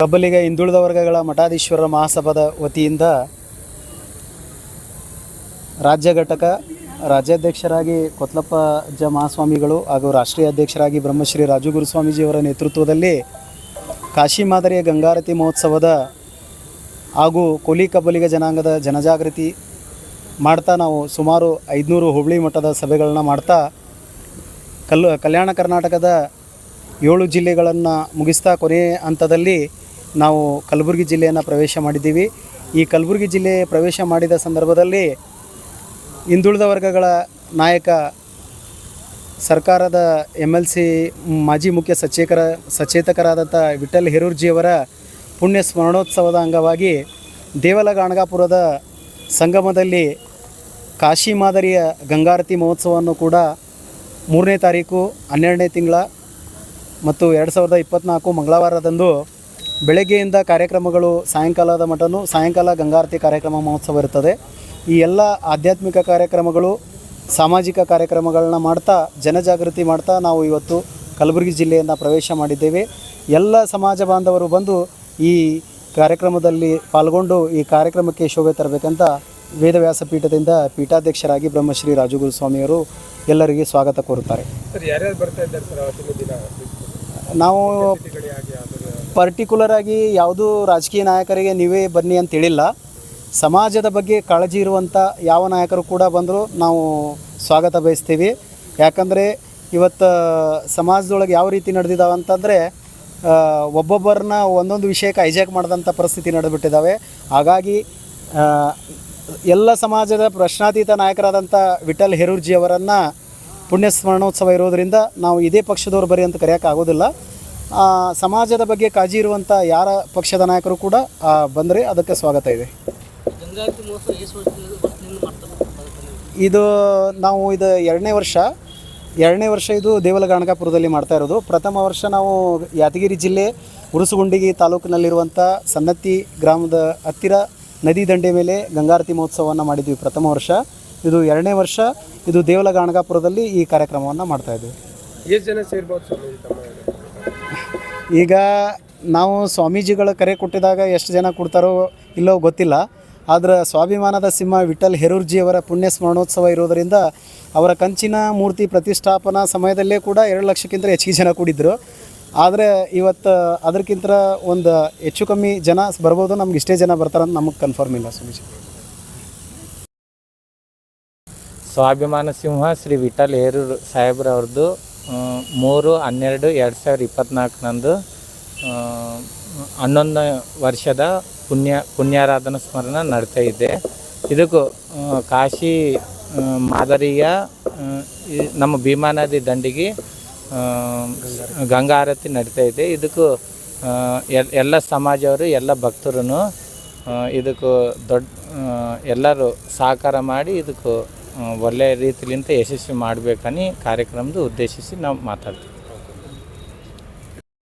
ಕಬ್ಬಲಿಗ ಹಿಂದುಳಿದ ವರ್ಗಗಳ ಮಠಾಧೀಶ್ವರ ಮಹಾಸಭಾದ ವತಿಯಿಂದ ರಾಜ್ಯ ಘಟಕ ರಾಜ್ಯಾಧ್ಯಕ್ಷರಾಗಿ ಕೊತ್ಲಪ್ಪ ಜ ಮಹಾಸ್ವಾಮಿಗಳು ಹಾಗೂ ರಾಷ್ಟ್ರೀಯ ಅಧ್ಯಕ್ಷರಾಗಿ ಬ್ರಹ್ಮಶ್ರೀ ರಾಜುಗುರು ಸ್ವಾಮೀಜಿಯವರ ನೇತೃತ್ವದಲ್ಲಿ ಕಾಶಿ ಮಾದರಿಯ ಗಂಗಾರತಿ ಮಹೋತ್ಸವದ ಹಾಗೂ ಕೊಲಿ ಕಬ್ಬಲಿಗ ಜನಾಂಗದ ಜನಜಾಗೃತಿ ಮಾಡ್ತಾ ನಾವು ಸುಮಾರು ಐದುನೂರು ಹುಬ್ಳಿ ಮಟ್ಟದ ಸಭೆಗಳನ್ನ ಮಾಡ್ತಾ ಕಲ್ಲು, ಕಲ್ಯಾಣ ಕರ್ನಾಟಕದ ಏಳು ಜಿಲ್ಲೆಗಳನ್ನು ಮುಗಿಸ್ತಾ ಕೊನೆಯ ಹಂತದಲ್ಲಿ ನಾವು ಕಲಬುರಗಿ ಜಿಲ್ಲೆಯನ್ನು ಪ್ರವೇಶ ಮಾಡಿದ್ದೀವಿ. ಈ ಕಲಬುರಗಿ ಜಿಲ್ಲೆ ಪ್ರವೇಶ ಮಾಡಿದ ಸಂದರ್ಭದಲ್ಲಿ ಹಿಂದುಳಿದ ವರ್ಗಗಳ ನಾಯಕ ಸರ್ಕಾರದ ಎಂ ಎಲ್ ಸಿ ಮಾಜಿ ಮುಖ್ಯ ಸಚೇಕರ ಸಚೇತಕರಾದಂಥ ವಿಠಲ್ ಹೆರೂರ್ಜಿಯವರ ಪುಣ್ಯ ಸ್ಮರಣೋತ್ಸವದ ಅಂಗವಾಗಿ ದೇವಲಗಾಣಗಾಪುರದ ಸಂಗಮದಲ್ಲಿ ಕಾಶಿ ಮಾದರಿಯ ಗಂಗಾರತಿ ಮಹೋತ್ಸವವನ್ನು ಕೂಡ ಮೂರನೇ ತಾರೀಕು, ಹನ್ನೆರಡನೇ ತಿಂಗಳ ಮತ್ತು ಎರಡು ಸಾವಿರದ ಇಪ್ಪತ್ತ್ನಾಲ್ಕು ಮಂಗಳವಾರದಂದು ಬೆಳಗ್ಗೆಯಿಂದ ಕಾರ್ಯಕ್ರಮಗಳು ಸಾಯಂಕಾಲದ ಮಟನು ಸಾಯಂಕಾಲ ಗಂಗಾರತಿ ಕಾರ್ಯಕ್ರಮ ಮಹೋತ್ಸವ ಇರುತ್ತದೆ ಈ ಎಲ್ಲ ಆಧ್ಯಾತ್ಮಿಕ ಕಾರ್ಯಕ್ರಮಗಳು ಸಾಮಾಜಿಕ ಕಾರ್ಯಕ್ರಮಗಳನ್ನ ಮಾಡ್ತಾ ಜನಜಾಗೃತಿ ಮಾಡ್ತಾ ನಾವು ಇವತ್ತು ಕಲಬುರಗಿ ಜಿಲ್ಲೆಯನ್ನು ಪ್ರವೇಶ ಮಾಡಿದ್ದೇವೆ. ಎಲ್ಲ ಸಮಾಜ ಬಾಂಧವರು ಬಂದು ಈ ಕಾರ್ಯಕ್ರಮದಲ್ಲಿ ಪಾಲ್ಗೊಂಡು ಈ ಕಾರ್ಯಕ್ರಮಕ್ಕೆ ಶೋಭೆ ತರಬೇಕಂತ ವೇದವ್ಯಾಸ ಪೀಠದಿಂದ ಪೀಠಾಧ್ಯಕ್ಷರಾಗಿ ಬ್ರಹ್ಮಶ್ರೀ ರಾಜುಗುರು ಸ್ವಾಮಿಯವರು ಎಲ್ಲರಿಗೆ ಸ್ವಾಗತ ಕೋರುತ್ತಾರೆ. ನಾವು ಪರ್ಟಿಕ್ಯುಲರ್ ಆಗಿ ಯಾವುದೂ ರಾಜಕೀಯ ನಾಯಕರಿಗೆ ನೀವೇ ಬನ್ನಿ ಅಂತ ಹೇಳಿಲ್ಲ. ಸಮಾಜದ ಬಗ್ಗೆ ಕಾಳಜಿ ಇರುವಂಥ ಯಾವ ನಾಯಕರು ಕೂಡ ಬಂದರೂ ನಾವು ಸ್ವಾಗತ ಬಯಸ್ತೀವಿ. ಯಾಕಂದರೆ ಇವತ್ತು ಸಮಾಜದೊಳಗೆ ಯಾವ ರೀತಿ ನಡೆದಿದ್ದಾವೆ ಅಂತಂದರೆ ಒಬ್ಬೊಬ್ಬರನ್ನ ಒಂದೊಂದು ವಿಷಯಕ್ಕೆ ಹೈಜಾಕ್ ಮಾಡಿದಂಥ ಪರಿಸ್ಥಿತಿ ನಡೆದುಬಿಟ್ಟಿದ್ದಾವೆ ಹಾಗಾಗಿ ಎಲ್ಲ ಸಮಾಜದ ಪ್ರಶ್ನಾತೀತ ನಾಯಕರಾದಂಥ ವಿಠಲ್ ಹೆರೂರ್ಜಿಯವರನ್ನು ಪುಣ್ಯ ಸ್ಮರಣೋತ್ಸವ ಇರೋದರಿಂದ ನಾವು ಇದೇ ಪಕ್ಷದವ್ರು ಬರೀ ಅಂತ ಕರೆಯೋಕೆ ಆಗೋದಿಲ್ಲ. ಆ, ಸಮಾಜದ ಬಗ್ಗೆ ಕಾಜಿ ಇರುವಂಥ ಯಾರ ಪಕ್ಷದ ನಾಯಕರು ಕೂಡ ಬಂದರೆ ಅದಕ್ಕೆ ಸ್ವಾಗತ ಇದೆ. ಇದು ನಾವು ಇದು ಎರಡನೇ ವರ್ಷ. ಎರಡನೇ ವರ್ಷ ಇದು ದೇವಲಗಾಣಕಾಪುರದಲ್ಲಿ ಮಾಡ್ತಾ ಇರೋದು. ಪ್ರಥಮ ವರ್ಷ ನಾವು ಯಾದಗಿರಿ ಜಿಲ್ಲೆ ಉರುಸುಗುಂಡಿಗಿ ತಾಲೂಕಿನಲ್ಲಿರುವಂಥ ಸನ್ನತಿ ಗ್ರಾಮದ ಹತ್ತಿರ ನದಿ ದಂಡೆ ಮೇಲೆ ಗಂಗಾರತಿ ಮಹೋತ್ಸವವನ್ನು ಮಾಡಿದ್ವಿ ಪ್ರಥಮ ವರ್ಷ. ಇದು ಎರಡನೇ ವರ್ಷ ಇದು ದೇವಲಗಾಣಗಾಪುರದಲ್ಲಿ ಈ ಕಾರ್ಯಕ್ರಮವನ್ನು ಮಾಡ್ತಾ ಇದ್ದೀವಿ ಎಷ್ಟು ಜನ ಸೇರ್ಬೋದು ಈಗ ನಾವು ಸ್ವಾಮೀಜಿಗಳ ಕರೆ ಕೊಟ್ಟಿದಾಗ ಎಷ್ಟು ಜನ ಕೊಡ್ತಾರೋ ಇಲ್ಲೋ ಗೊತ್ತಿಲ್ಲ. ಆದರೆ ಸ್ವಾಭಿಮಾನದ ಸಿಂಹ ವಿಠಲ್ ಹೆರೂರ್ಜಿಯವರ ಪುಣ್ಯ ಸ್ಮರಣೋತ್ಸವ ಇರೋದರಿಂದ ಅವರ ಕಂಚಿನ ಮೂರ್ತಿ ಪ್ರತಿಷ್ಠಾಪನಾ ಸಮಯದಲ್ಲೇ ಕೂಡ ಎರಡು ಲಕ್ಷಕ್ಕಿಂತ ಹೆಚ್ಚಿಗೆ ಜನ ಕೂಡಿದ್ರು. ಆದರೆ ಇವತ್ತು ಅದಕ್ಕಿಂತ ಒಂದು ಹೆಚ್ಚು ಕಮ್ಮಿ ಜನ ಬರ್ಬೋದು, ನಮ್ಗೆ ಇಷ್ಟೇ ಜನ ಬರ್ತಾರಂತ ನಮಗೆ ಕನ್ಫರ್ಮ್ ಇಲ್ಲ ಸ್ವಾಮೀಜಿ. ಸ್ವಾಭಿಮಾನ ಸಿಂಹ ಶ್ರೀ ವಿಠಲ್ ಹೇರೂರು ಸಾಹೇಬ್ರವ್ರದ್ದು ಮೂರು, ಹನ್ನೆರಡು, ಎರಡು ಸಾವಿರದ ಇಪ್ಪತ್ತ್ನಾಲ್ಕನಂದು ಹನ್ನೊಂದು ವರ್ಷದ ಪುಣ್ಯ, ಪುಣ್ಯಾರಾಧನಾ ಸ್ಮರಣ ನಡೀತಾ ಇದೆ. ಇದಕ್ಕೂ ಕಾಶಿ ಮಾದರಿಯ ನಮ್ಮ ಭೀಮಾ ನದಿ ದಂಡಿಗೆ ಗಂಗಾ ಆರತಿ ನಡೀತಾ ಇದೆ. ಇದಕ್ಕೂ ಎಲ್ಲ ಸಮಾಜವರು ಎಲ್ಲ ಭಕ್ತರು ಇದಕ್ಕೂ ದೊಡ್ಡ ಎಲ್ಲರೂ ಸಹಕಾರ ಮಾಡಿ ಇದಕ್ಕೂ ಒಳ್ಳೆಯ ರೀತಿಲಿಂದ ಯಶಸ್ವಿ ಮಾಡಬೇಕని ಕಾರ್ಯಕ್ರಮದ ಉದ್ದೇಶಿಸಿ ನಾವು ಮಾತಾಡ್ತೀವಿ.